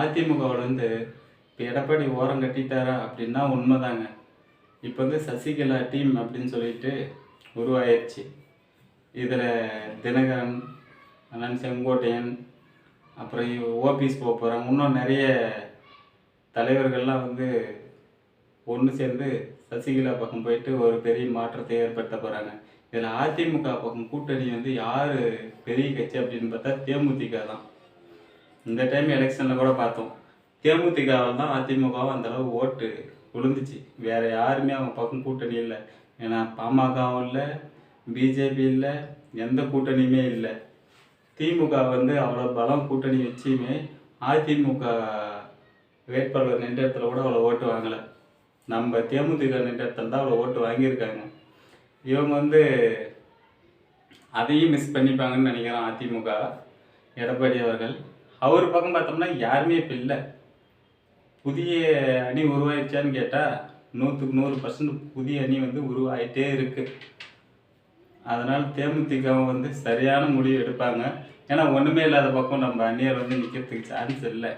அதிமுகவில் வந்து இப்போ எடப்பாடி ஓரம் கட்டிட்டாரா அப்படின்னா உண்மைதாங்க. இப்போ வந்து சசிகலா டீம் அப்படின்னு சொல்லிட்டு உருவாயிருச்சு. இதில் தினகரன் அண்ணன் செங்கோட்டையன் அப்புறம் ஓபிஎஸ் போக போகிறாங்க இன்னும் நிறைய தலைவர்கள்லாம் வந்து ஒன்று சேர்ந்து சசிகலா பக்கம் போயிட்டு ஒரு பெரிய மாற்றத்தை ஏற்படுத்த போகிறாங்க இதில் அதிமுக பக்கம் கூட்டணி வந்து யார் பெரிய கட்சி அப்படின்னு பார்த்தா தேமுதிக தான். இந்த டைம் எலெக்ஷனில் கூட பார்த்தோம். தேமுதிகவில் தான் அதிமுகவும் அந்த அளவு ஓட்டு விழுந்துச்சு. வேறு யாருமே அவங்க பக்கம் கூட்டணி இல்லை. ஏன்னா பாமகவும் இல்லை பிஜேபி இல்லை எந்த கூட்டணியுமே இல்லை. திமுக வந்து அவ்வளோ பலம் கூட்டணி வச்சுமே அதிமுக வேட்பாளர் நின்ற இடத்துல கூட அவ்வளோ ஓட்டு வாங்கலை. நம்ம தேமுதிக நின்ற இடத்துல தான் அவ்வளோ ஓட்டு வாங்கியிருக்காங்க. இவங்க வந்து அதையும் மிஸ் பண்ணிப்பாங்கன்னு நினைக்கிறோம் அதிமுக எடப்பாடி அவர்கள். அவர் பக்கம் பார்த்தோம்னா யாருமே இப்போ இல்லை. புதிய அணி உருவாயிடுச்சான்னு கேட்டால் நூற்றுக்கு நூறு பர்சன்ட் புதிய அணி வந்து உருவாயிட்டே இருக்குது அதனால் தேமுதிக வந்து சரியான முடிவு எடுப்பாங்க. ஏன்னா ஒன்றுமே இல்லாத பக்கம் நம்ம அந்நியர் வந்து நிற்கிறதுக்கு சான்ஸ் இல்லை.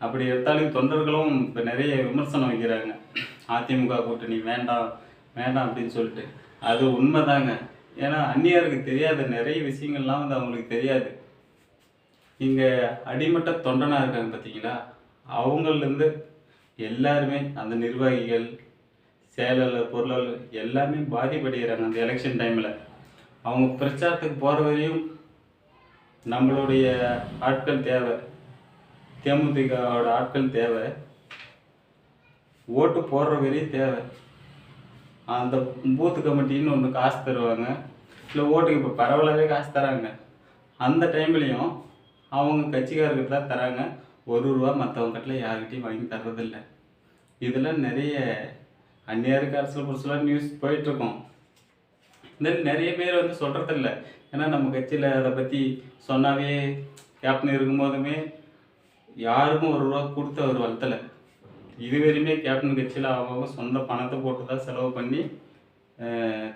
அப்படி எடுத்தாலும் தொண்டர்களும் இப்போ நிறைய விமர்சனம் வைக்கிறாங்க. அதிமுக கூட்டணி வேண்டாம் வேண்டாம் அப்படின்னு சொல்லிட்டு. அது உண்மைதாங்க. ஏன்னா அந்நியருக்கு தெரியாத நிறைய விஷயங்கள்லாம் வந்து அவங்களுக்கு தெரியாது. இங்கே அடிமட்ட தொண்டனாக இருக்காங்க பார்த்தீங்களா அவங்கள்லேருந்து எல்லாருமே அந்த நிர்வாகிகள் செயலாளர் பொருளாளர் எல்லாமே பாதிப்படைகிறாங்க அந்த எலெக்ஷன் டைமில் அவங்க பிரச்சாரத்துக்கு போகிற வரையும் நம்மளுடைய ஆட்கள் தேவை. தேமுதிகவோட ஆட்கள் தேவை. ஓட்டு போடுற வரையும் தேவை. அந்த பூத்து கமிட்டின்னு ஒன்று காசு தருவாங்க. இல்லை ஓட்டுக்கு இப்போ பரவலாகவே காசு தராங்க. அந்த டைம்லேயும் அவங்க கட்சிக்காரர்கிட்ட தான் தராங்க. ஒரு ரூபா மற்றவங்க கிட்ட வாங்கி தர்றதில்லை. இதெல்லாம் நிறைய அந்நியாருக்கு அரசியல் புதுசுலாம் நியூஸ் போயிட்டுருக்கோம். இந்த நிறைய பேர் வந்து சொல்கிறதில்ல ஏன்னா நம்ம கட்சியில் அதை பற்றி சொன்னாவே கேப்டன் இருக்கும்போதுமே யாருக்கும் ஒரு ரூபா கொடுத்து அவர் வளர்த்தலை இதுவரையுமே கேப்டன் கட்சியில் அவங்க சொந்த பணத்தை போட்டு தான் செலவு பண்ணி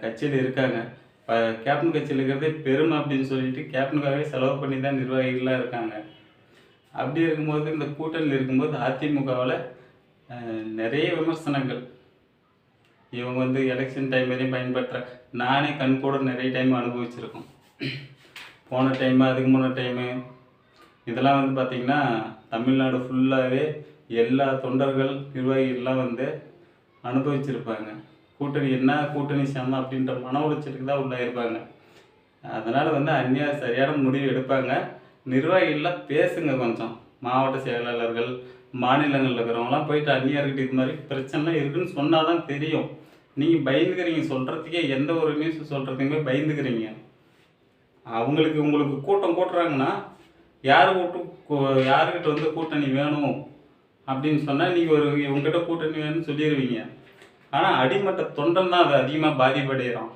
கட்சியில் இருக்காங்க. கேப்டன் கட்சியில் இருக்கிறதே பெருமை அப்படின்னு சொல்லிட்டு கேப்டனுக்காகவே செலவு பண்ணி தான் நிர்வாகிகள்லாம் இருக்காங்க. அப்படி இருக்கும்போது இந்த கூட்டணியில் இருக்கும்போது அதிமுகவில் நிறைய விமர்சனங்கள். இவங்க வந்து எலெக்ஷன் டைம் வரையும் பயன்படுத்துகிற நானே கண் கூட நிறைய டைம் அனுபவிச்சிருக்கோம். போன டைமு அதுக்கு முன்ன டைமு இதெல்லாம் வந்து பார்த்திங்கன்னா தமிழ்நாடு ஃபுல்லாகவே எல்லா தொண்டர்கள் நிர்வாகிகள்லாம் வந்து அனுபவிச்சிருப்பாங்க. கூட்டணி என்ன கூட்டணி சேர்ந்தோம் அப்படின்ற மன உளைச்சலுக்கு தான் உள்ளாயிருப்பாங்க. அதனால் வந்து அந்நியார் சரியான முடிவு எடுப்பாங்க. நிர்வாகிகள்லாம் பேசுங்க கொஞ்சம். மாவட்ட செயலாளர்கள் மாநிலங்களில் இருக்கிறவங்களாம் போயிட்டு அந்நியார்கிட்ட இது மாதிரி பிரச்சனைலாம் இருக்குன்னு சொன்னால் தான் தெரியும். நீங்கள் பயந்துக்கிறீங்க சொல்கிறதுக்கே எந்த ஒரு நியூஸ் சொல்கிறதுக்குமே பயந்துக்கிறீங்க. அவங்களுக்கு உங்களுக்கு கூட்டம் கூட்டுறாங்கன்னா யார் கூட்டு கூ- யாருக்கிட்ட வந்து கூட்டணி வேணும் அப்படின்னு சொன்னால் நீங்கள் ஒரு இவங்ககிட்ட கூட்டணி வேணும்னு சொல்லிடுவீங்க ஆனால் அடிமட்ட தொண்டன் தான் அது அதிகமாக பாதிப்படைகிறோம்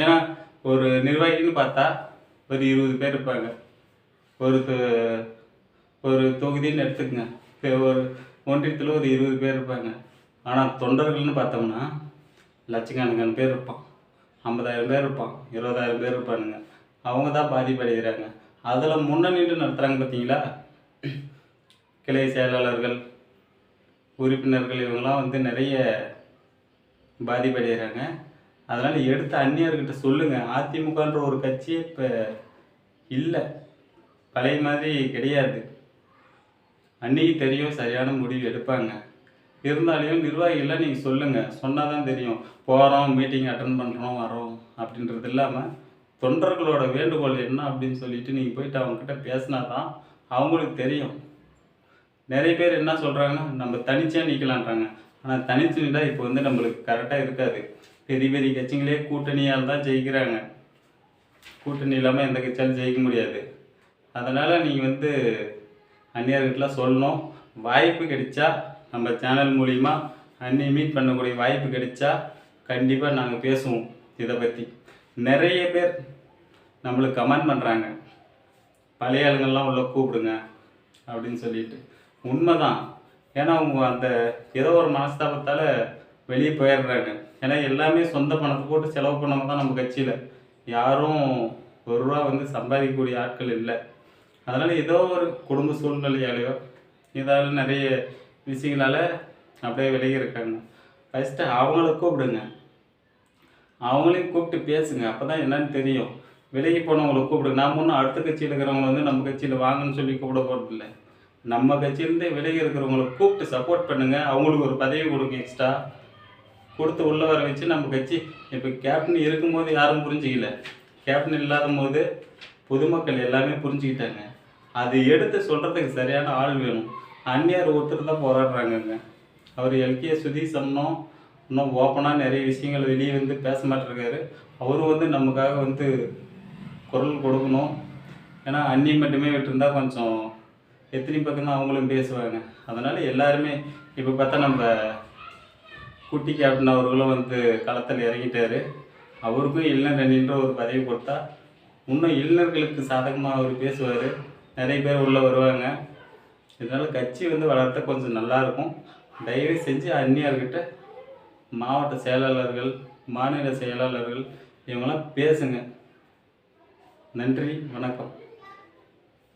ஏன்னா ஒரு நிர்வாகின்னு பார்த்தா ஒரு இருபது பேர் இருப்பாங்க. ஒரு ஒரு தொகுதின்னு எடுத்துக்கங்க. இப்போ ஒரு ஒன்றியத்தில் ஒரு இருபது பேர் இருப்பாங்க. ஆனால் தொண்டர்கள்னு பார்த்தோம்னா லட்சக்கணக்கான பேர் இருப்பான். ஐம்பதாயிரம் பேர் இருப்பான். இருபதாயிரம் பேர் இருப்பானுங்க. அவங்க தான் பாதிப்படைகிறாங்க அதில் முன்னணிட்டு நடத்துகிறாங்க பார்த்தீங்களா? கிளை செயலாளர்கள் உறுப்பினர்கள் இவங்கெல்லாம் வந்து நிறைய பாதிப்படைகிறாங்க. அதனால் எடுத்து அந்நியர்கிட்ட சொல்லுங்கள் அதிமுகன்ற ஒரு கட்சியே இப்போ இல்லை. பழைய மாதிரி கிடையாது. அன்னைக்கு தெரியும் சரியான முடிவு எடுப்பாங்க. இருந்தாலையும் நிர்வாகிகள்லாம் நீங்கள் சொல்லுங்கள் சொன்னால் தான் தெரியும். போகிறோம் மீட்டிங் அட்டன் பண்ணுறோம் வரோம் அப்படின்றது இல்லாமல் தொண்டர்களோட வேண்டுகோள் என்ன அப்படின்னு சொல்லிட்டு நீங்கள் போயிட்டு அவங்கக்கிட்ட பேசினா தான் அவங்களுக்கு தெரியும். நிறைய பேர் என்ன சொல்கிறாங்கன்னா நம்ம தனிச்சே நிற்கலான்றாங்க ஆனால் தனிச்சு நின்றா இப்போ வந்து நம்மளுக்கு கரெக்டாக இருக்காது. பெரிய பெரிய கட்சிங்களே கூட்டணியால் தான் ஜெயிக்கிறாங்க. கூட்டணி இல்லாமல் எந்த கட்சியாலும் ஜெயிக்க முடியாது. அதனால் நீங்கள் வந்து அந்நியர்கிட்டலாம் சொல்லணும். வாய்ப்பு கிடைச்சா நம்ம சேனல் மூலிமா அன்னி மீட் பண்ணக்கூடிய வாய்ப்பு கிடைச்சா கண்டிப்பாக நாங்கள் பேசுவோம் இதை பற்றி நிறைய பேர் நம்மளுக்கு கமெண்ட் பண்ணுறாங்க பழைய ஆளுங்கள்லாம் உள்ள கூப்பிடுங்க அப்படின்னு சொல்லிட்டு. உண்மைதான். ஏன்னா அவங்க அந்த ஏதோ ஒரு மனஸ்தாபத்தால் வெளியே போயிடுறாங்க. ஏன்னா எல்லாமே சொந்த பணத்தை போட்டு செலவு பண்ணவங்க தான் நம்ம கட்சியில். யாரும் ஒரு ரூபா வந்து சம்பாதிக்கக்கூடிய ஆட்கள் இல்லை. அதனால் ஏதோ ஒரு குடும்ப சூழ்நிலையாலேயோ இதால் நிறைய விஷயங்களால் அப்படியே விலகி இருக்காங்க. ஃபஸ்ட்டு அவங்கள கூப்பிடுங்க. அவங்களையும் கூப்பிட்டு பேசுங்க. அப்போ தான் என்னன்னு தெரியும். விலகி போனவங்களை கூப்பிடுங்க. நாம் ஒன்றும் அடுத்த கட்சியில் இருக்கிறவங்க வந்து நம்ம கட்சியில் வாங்கன்னு சொல்லி கூப்பிட போகிறதில்லை நம்ம கட்சியிலேருந்தே விலகி இருக்கிறவங்களை கூப்பிட்டு சப்போர்ட் பண்ணுங்கள் அவங்களுக்கு ஒரு பதவி கொடுங்க எக்ஸ்ட்ரா கொடுத்து உள்ளே வர வச்சு நம்ம கட்சி இப்போ கேப்டன் இருக்கும்போது யாரும் புரிஞ்சிக்கல. கேப்டன் இல்லாத போது பொதுமக்கள் எல்லாமே புரிஞ்சுக்கிட்டாங்க. அது எடுத்து சொல்கிறதுக்கு சரியான ஆள் வேணும். அந்நியார் ஒருத்தர் தான் போராடுறாங்கங்க. அவர் எல்கே சுதீஷ் அண்ணனும் இன்னும் ஓப்பனாக நிறைய விஷயங்கள் வெளியே வந்து பேச மாட்டிருக்காரு. அவரும் வந்து நமக்காக வந்து குரல் கொடுக்கணும். ஏன்னா அந்நியம் மட்டுமே விட்டுருந்தா கொஞ்சம் எத்தனை பக்கம் தான் அவங்களும் பேசுவாங்க. அதனால் எல்லாருமே இப்போ பார்த்தா நம்ம குட்டி கேப்டன் அவர்களும் வந்து களத்தில் இறங்கிட்டார். அவருக்கும் இளைஞர் அணின்ற ஒரு பதவி கொடுத்தா இன்னும் இளைஞர்களுக்கு சாதகமாக அவர் பேசுவார். நிறைய பேர் உள்ளே வருவாங்க. இதனால் கட்சி வந்து வளர்த்த கொஞ்சம் நல்லாயிருக்கும் தயவு செஞ்சு அந்நியர்கிட்ட மாவட்ட செயலாளர்கள் மாநில செயலாளர்கள் இவங்கெல்லாம் பேசுங்க. நன்றி வணக்கம்.